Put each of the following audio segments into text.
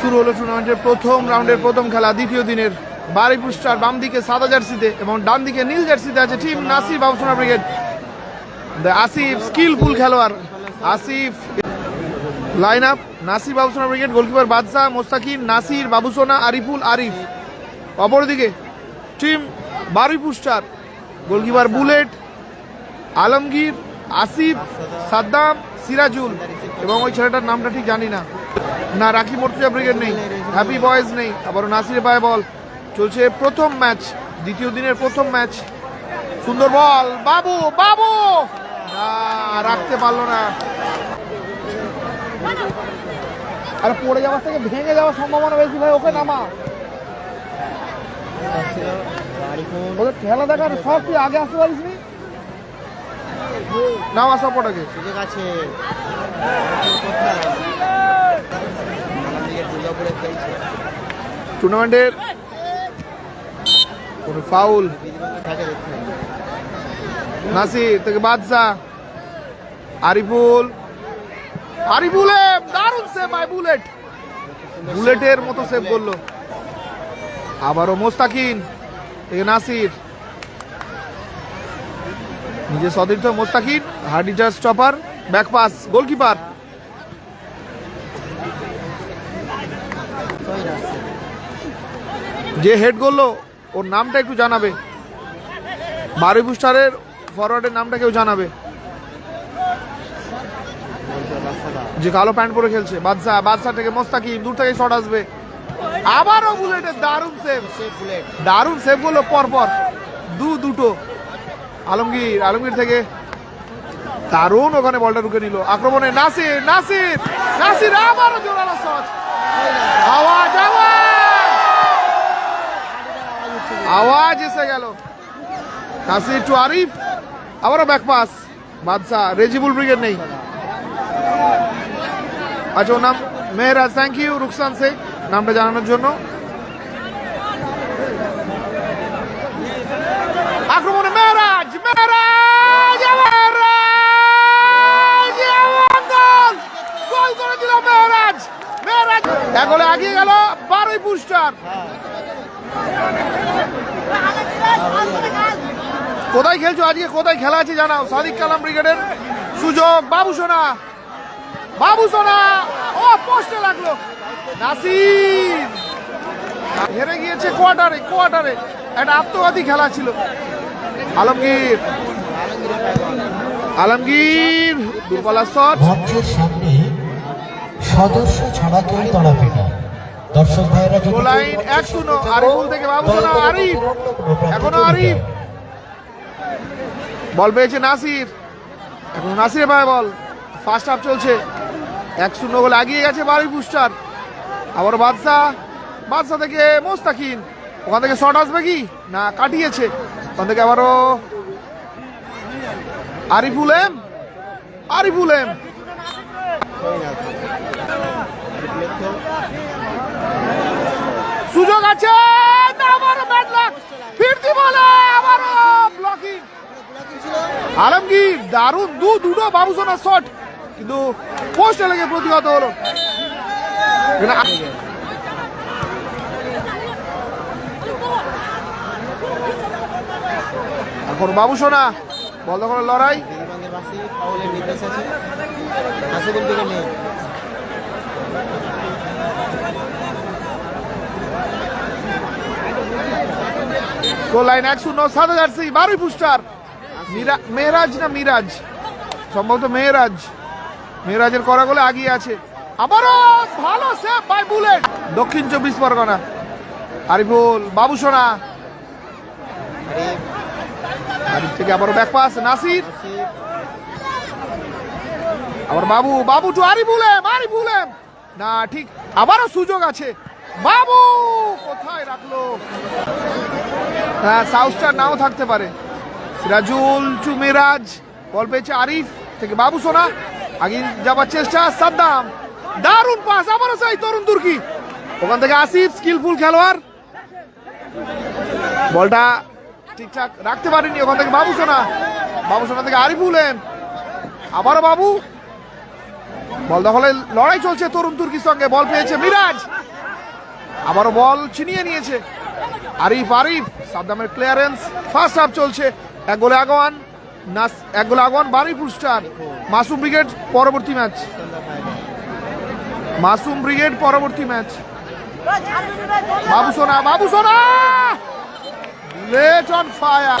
শুরু হলো টুর্নামেন্টের প্রথম রাউন্ডের প্রথম খেলা, দ্বিতীয় দিনের বারিপুর স্টার বাম দিকে সাদা জার্সিতে এবং ডান দিকে নীল জার্সিতে আছে team Nasir Babusona brigade Asif skilful খেলোয়াড় Asif line up Nasir Babusona brigade goalkeeper Badshah Mostakin Nasir Babusona, Ariful Arif. অপরদিকে team Baruipur star goalkeeper Bullet, Alamgir, Asif, Saddam, Sirajul এবং ওই ছেলেটার নামটা ঠিক জানি না। না রাখি মর্তুজা ব্রিগেড নেই। হ্যাপি বয়েজ নেই। আবার নাসির পায়ে বল। চলছে প্রথম ম্যাচ দ্বিতীয় দিনের প্রথম ম্যাচ। সুন্দর বল। বাবু বাবু! না রাখতে পারল না। আর পড়ে যাওয়ার থেকে ভেঙে যাওয়ার সম্ভাবনা বেশি ভাই ওকে নামা। ওদের খেলা দেখার সব তুই আগে আসতে পারিস নি? নাম আসা পটাকে। সুযোগ আছে। টুর্নামেন্টের কোনো ফাউল। নাসির থেকে বাদশাহ আরিফুল। আরিফুলে দারুণ সেভ বাই বুলেট বুলেটের মতো সেভ করল। আবারও মোস্তাকিন থেকে নাসির। নিজে সতীর্থ মোস্তাকিন হার্ডিটার স্টপার ব্যাক পাস গোলকিপার। যে হেড করল ওর নামটা একটু জানাবে। বারুই বুস্টারের ফরওয়ার্ডের নামটা কেউ জানাবে। যে কালো প্যান্ট পরে খেলছে বাদশা বাদশা থেকে মোস্তাকিম দূর থেকে শট আসবে। আবারও বুলেটের দারুণ সেভ দারুণ সেভ করল পরপর। দু দুটো। আলমগীর আলমগীর থেকে দারুণ ওখানে বলটা ঢুকে নিল। আক্রমণে নাসির নাসির নাসির আবারও জোরালো শট। আওয়াজ আওয়াজ। আওয়াজ এসে গেল। নাসির টু আরিফ, আবারও back pass Badsha, Rejibul brigade নেই। আচ্ছা ওর নাম মেহরাজ। থ্যাংক ইউ রুকসান শেখ, নামটা জানানোর জন্য আক্রমণে মেহরাজ মেহরাজ মেহরাজ এমন গোল! গোল করে দিল মেহরাজ মেহরাজ এক গোলে এগিয়ে গেল বারোই পুস্টার কোথায় খেলছো? আজকে কোথায় খেলা আছে জানাও? সাদিক কালাম ব্রিগেডের সুযোগ। বাবু সোনা। বাবু সোনা। ও পোস্টে লাগল। নাসির। হেরে গিয়েছে কোয়ার্টারে কোয়ার্টারে একটা আত্মঘাতী খেলা ছিল। আলমগীর। আলমগীর দুর্বলা শট মঞ্চের সামনে সদস্য ছাড়া কেউ দাঁড়াবে না। দর্শক ভাইরা গোলাইন এক শূন্য। আরিফুল থেকে বাবু সোনা আরিফ। এখনও আরিফ। বল পেয়েছে নাসির। এখন নাসির পায় বল। ফার্স্ট হাফ চলছে। এক শূন্য গোল এগিয়ে গেছে বাড়ি বুস্টার। আবার বাদশাহ বাদশাহ থেকে মোস্তাকিন। ওখান থেকে শট আসবে কি? না, কাটিয়েছে। ওখান থেকে আবারও আরিফুল এম। আরিফুল এম। সুযোগ আছে। আবারও ফিরতি বলে আবারও। আলমগীর, দারুণ দু দুটো বাবুসোনা শট কিন্তু পোস্টে লেগে প্রতিহত হলো। এখানে বাবুসোনা বল দখলের লড়াই। গোল লাইন এক শূন্য হাজার সেই বারোই পুস্টার মেহরাজ না মিরাজ? সম্ভবত মেহরাজ মেহরাজের করা গোলে আগিয়ে আছে। আবারও ভালো সেভ বাই বুলেট দক্ষিণ চব্বিশ পরগনা। আরিফুল, বাবু সোনা। আরিফ থেকে আবারও ব্যাক নাসির। আবার Babu Babu to Ariful M Ariful M না, ঠিক, আবারও সুযোগ আছে। বাবু কোথায় রাখল? হ্যাঁ সাউথস্টার নাও থাকতে পারে। সিরাজুল টু মিরাজ বল পেয়েছে আরিফ থেকে বাবু সোনা। আগে যাবার চেষ্টা, সাদ্দাম। দারুণ পাস আবারও সেই তরুণ তুর্কি ওখান থেকে আসিফ স্কিলফুল খেলোয়াড়। বলটা ঠিকঠাক রাখতে পারেনি ওখান থেকে বাবু সোনা। বাবু সোনা থেকে আরিফুল এম আবারও বাবু। বল দখলে লড়াই চলছে তরুণ তুর্কির সঙ্গে, বল পেয়েছে মিরাজ। আবারও বল ছিনিয়ে নিয়েছে। আরিফ আরিফ, সাদ্দামের ক্লিয়ারেন্স ফার্স্ট হাফ চলছে। এক গোলে আগওয়ান নাস এক গোলে আগওয়ান বারিপুর স্টার মাসুম ব্রিগেড, পরবর্তী ম্যাচ। মাসুম ব্রিগেড, পরবর্তী ম্যাচ। বাবু সোনা বাবু লেট অন ফায়ার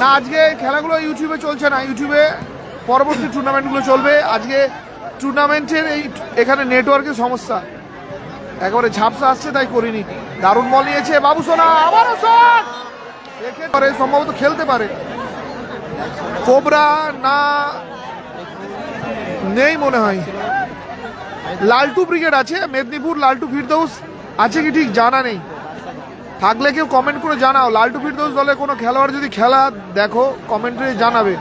না, আজকে খেলাগুলো ইউটিউবে চলছে না। ইউটিউবে পরবর্তী টুর্নামেন্টগুলো চলবে। আজকে টুর্নামেন্টের এই এখানে নেটওয়ার্কের সমস্যা। একেবারে ঝাপসা আসছে, তাই করিনি। দারুণ বল নিয়েছে বাবু সোনা আবারও শট করে সম্ভবত খেলতে পারে। কোবরা না নেই মনে হয়। লালটু ব্রিগেড আছে, মেদিনীপুর লালটু ফিরদৌস আছে কি ঠিক জানা নেই। থাকলে কেউ কমেন্ট করে জানাও। লালটু ফিরদৌস দলে কোনো খেলোয়াড় যদি খেলা দেখো কমেন্টে জানাবে।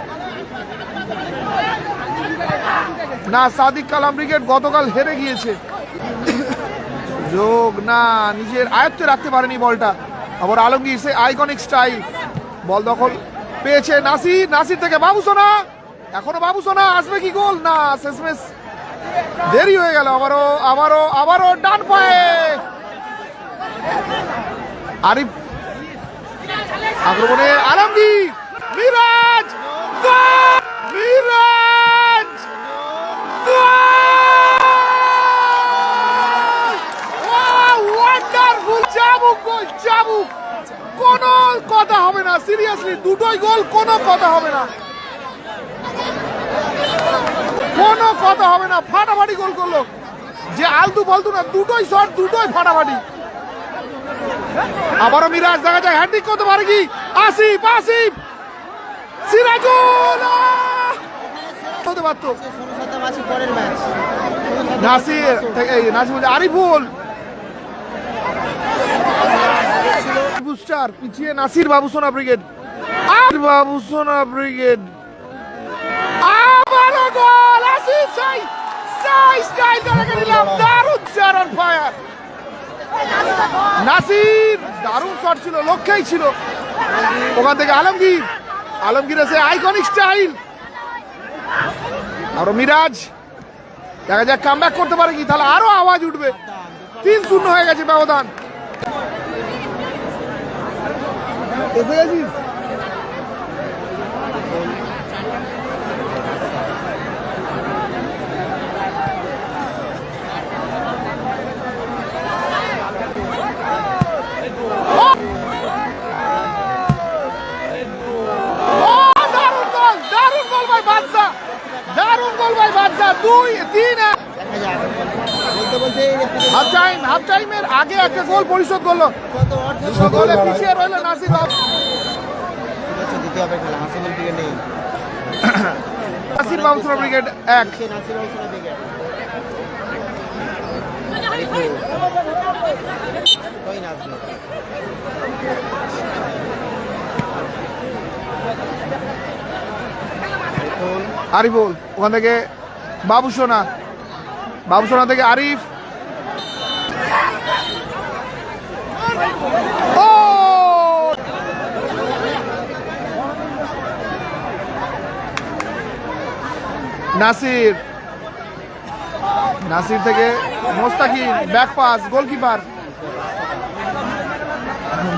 না, সাদিক কালাম ব্রিগেড গতকাল হেরে গিয়েছে। যোগ না, নিজের আয়ত্তে রাখতে পারেনি বলটা। আবার আলমগীর সে আইকনিক স্টাইল বল দখল পেয়েছে নাসির নাসির থেকে বাবু সোনা এখনও বাবু সোনা আসবে কি গোল? না, শেষমেশ দেরি হয়ে গেল। আবারও আবারও আবারও ডান পায়ে। আরিফ আক্রমণে আলমগীর। মিরাজ! মিরাজ! চাবুক গোল চাবুক। কোনো কথা হবে না সিরিয়াসলি দুটোই গোল কোনো কথা হবে না। কোনো কথা হবে না ফাটাফাটি গোল করল। যে আলতু ফালতু না দুটোই শট দুটোই ফাটাফাটি। আবারও মিরাজ দেখা যায় হ্যান্ডিক করতে পারে কি? আসিফ আসিফ! সিরাজুল! হতে পারতো থেকে- নাসির আরিফুল! বুস্টার, পিছিয়ে নাসির বাবুসোনা ব্রিগেড। আর বাবুসোনা ব্রিগেড। আবারও গোল আসিফ সাই সাই স্টাইল রেখে দিলাম, দারুণ চারণ ফায়ার নাসির, দারুণ শট ছিল, লক্ষ্যেই ছিল। ওখান থেকে আলমগীর আলমগীর এসে আইকনিক স্টাইল আরও মিরাজ, দেখা যাক কাম করতে পারে কি, তাহলে আরও আওয়াজ উঠবে। তিন শূন্য হয়ে গেছে ব্যবধান। এসে গেছিস ও, দারুণ গোল, দারুণ গোল ভাই বাদশা দারুণ গোল ভাই বাদশা দুই তিন এক দেখা যাক বলতে বলতে হাফ টাইম হাফ টাইমের আগে একটা গোল পরিশোধ করল। দুটো গোলে পিছিয়ে রইল নাসির বাবু নাসির ব্রিগেড এক। আরিফুল ওখান থেকে বাবু সোনা। বাবু সোনা থেকে আরিফ ও নাসির। নাসির থেকে মোস্তাকিম ব্যাক পাস গোলকিপার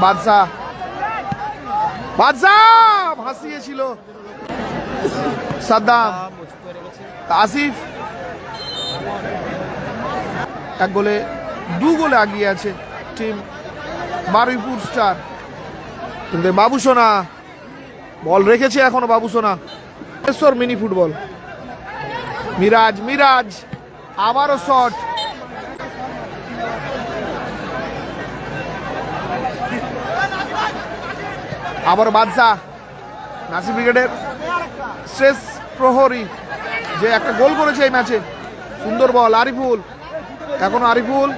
বাদশাহ। বাদশাহ! ভাসিয়েছিল। সাদ্দাম। আসিফ। এক গোলে, দু গোলে আগিয়ে আছে টিম বারুইপুর স্টার কিন্তু বাবু সোনা বল রেখেছে এখনও বাবুসোনা। মিনি ফুটবল মিরাজ মিরাজ, আবারও শট। আবার বাদশাহ নাসির ব্রিগেডের শেষ প্রহরী যে একটা গোল করেছে এই ম্যাচে। সুন্দর বল, আরিফুল। এখনও আরিফুল।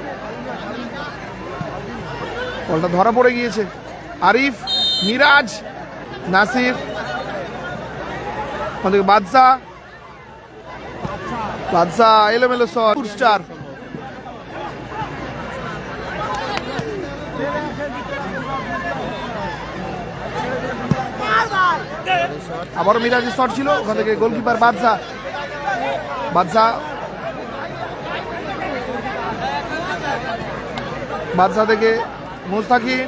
বলটা ধরা পড়ে গিয়েছে। আরিফ, মিরাজ, নাসির। বাদশাহ বাদশা, এলোমেলো স্টার আবারও মিরাজের শট ছিল, ওখান থেকে গোলকিপার বাদশা। বাদশা। বাদশা থেকে মুস্তাকিম।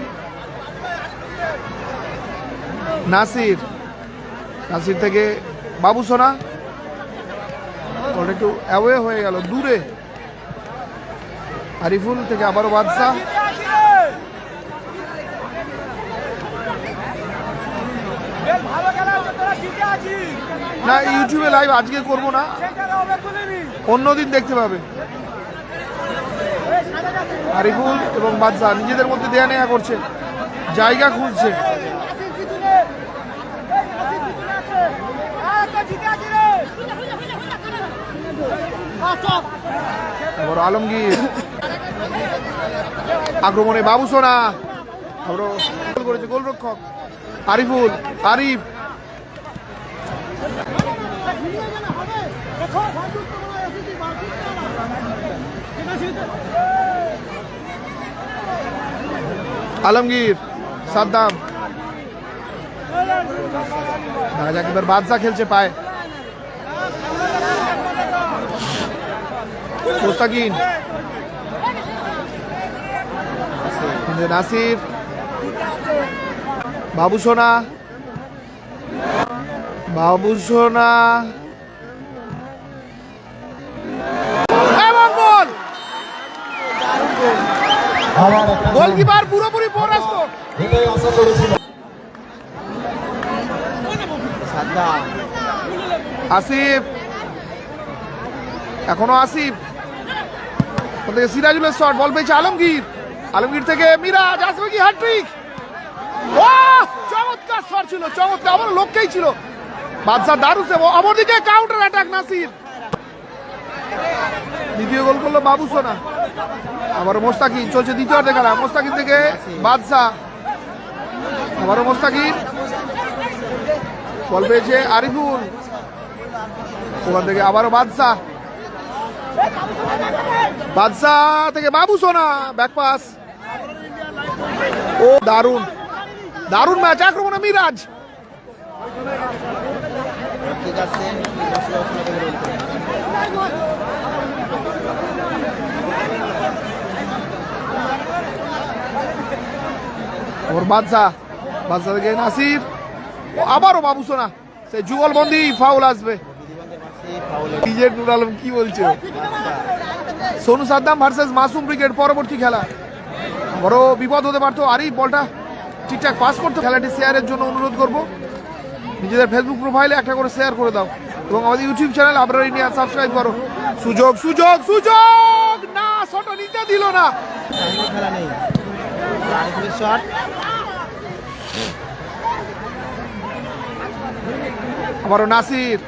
নাসির। নাসির থেকে বাবু সোনা। ওটা একটু অ্যাওয়ে হয়ে গেল দূরে। আরিফুল থেকে আবারও বাদশাহ না ইউটিউবে লাইভ আজকে করব না। অন্যদিন দেখতে পাবে। আরিফুল এবং বাদশাহ নিজেদের মধ্যে দেয়া নেয়া করছে জায়গা খুঁজছে। এবার আলমগীর। আক্রমণে বাবু সোনা। করেছে গোলরক্ষক। আরিফুল, আরিফ। আলমগীর, সাদ্দাম। দেখা যাক এবার বাদশা খেলছে পায়। মুস্তাকিন। নাসির বাবু সোনা। গোলকিপার পুরোপুরি পরাস্ত। আসিফ। এখনও আসিফ। থেকে সিরাজুলের শট বল পেয়েছে আলমগীর। আলমগীর থেকে মিরাজ, আসবে কি হ্যাট্রিক চমৎকার শট ছিল, চমৎকার আমার লক্ষ্যেই ছিল। বাদশা দারুণ সে অপরদিকে কাউন্টার অ্যাটাক নাসির। দ্বিতীয় গোল করল বাবু সোনা। আবার মোস্তাকিন, চলছে দ্বিতীয় অর্ধে খেলা। মোস্তাকিন থেকে বাদশা আবারও মোস্তাকিন। বল পেয়েছে আরিফুল। ওখান থেকে আবারও বাদশাহ। বাদশাহ থেকে বাবু সোনা ব্যাক পাস ও, দারুণ। দারুণ ম্যাচ আক্রমণে মিরাজ। ওর বাদশাহ বাদশাহ থেকে নাসির। আবারও বাবু সোনা। সে যুগল বন্দি ফাউল আসবে। ডিজে নুর আলম কি বলছে? সোনু সাদ্দাম ভার্সেস মাসুম ক্রিকেট পরবর্তী খেলা। বড় বিপদ হতে পারতো আর এই বলটা ঠিকঠাক পাস করতো। খেলাটি শেয়ারের জন্য অনুরোধ করব। নিজেদের ফেসবুক প্রোফাইলে একটা করে শেয়ার করে দাও এবং আমাদের ইউটিউব চ্যানেল আপনারা ইন্ডিয়া সাবস্ক্রাইব করো। সুযোগ সুযোগ সুযোগ! না শটটা নিতে দিল না। শট আমারও নাসির।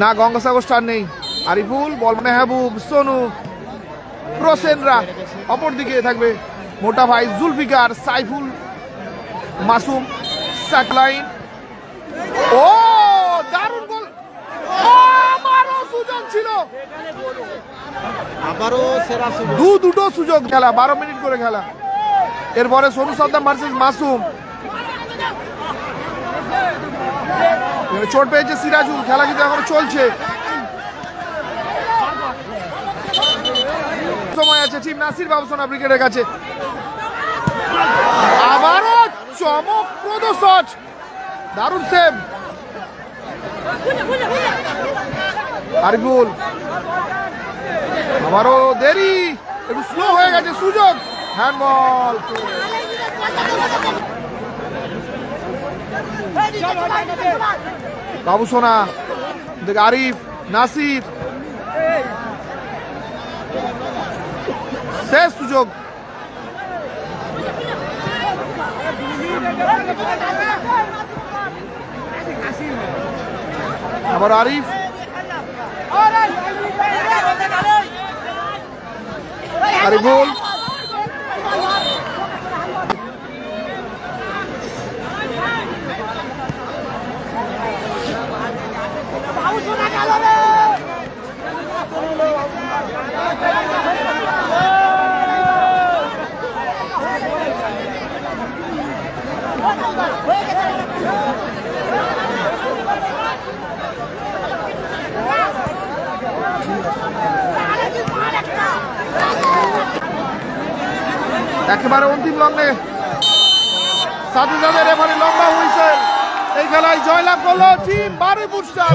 না গঙ্গাসাগর স্টার নেই। আরিফুল বল মেহবুব সোনু প্রসেনরা অপরদিকে থাকবে। মোটা ভাই জুলফিকার সাইফুল মাসুম সাকলাইন। ও দারুণ গোল! সুযোগ ছিল। আবারও সেরা সুযোগ। দু দুটো সুযোগ খেলা বারো মিনিট করে খেলা। এরপরে সোনু সাদ্দাম ভার্সেস মাসুম। চোট পেয়েছে সিরাজুল, খেলা কিন্তু এখনও চলছে। সময় আছে টিম নাসির বাবুসোনা ব্রিগেডের কাছে। আবারও চমকপ্রদ শট দারুণ সেভ আরিফুল আবারও দেরি, একটু স্লো হয়ে গেছে সুযোগ। হ্যান্ডবল বাবু সোনা দেখে আরিফ নাসির। শেষ সুযোগ। আবার আরিফ। আরিফুল একেবারে অন্তিম লগ্নে। সাদুজাদের এবারে লম্বা হয়েছে এই খেলায় জয়লাভ করল টিম বারুই পুরস্কার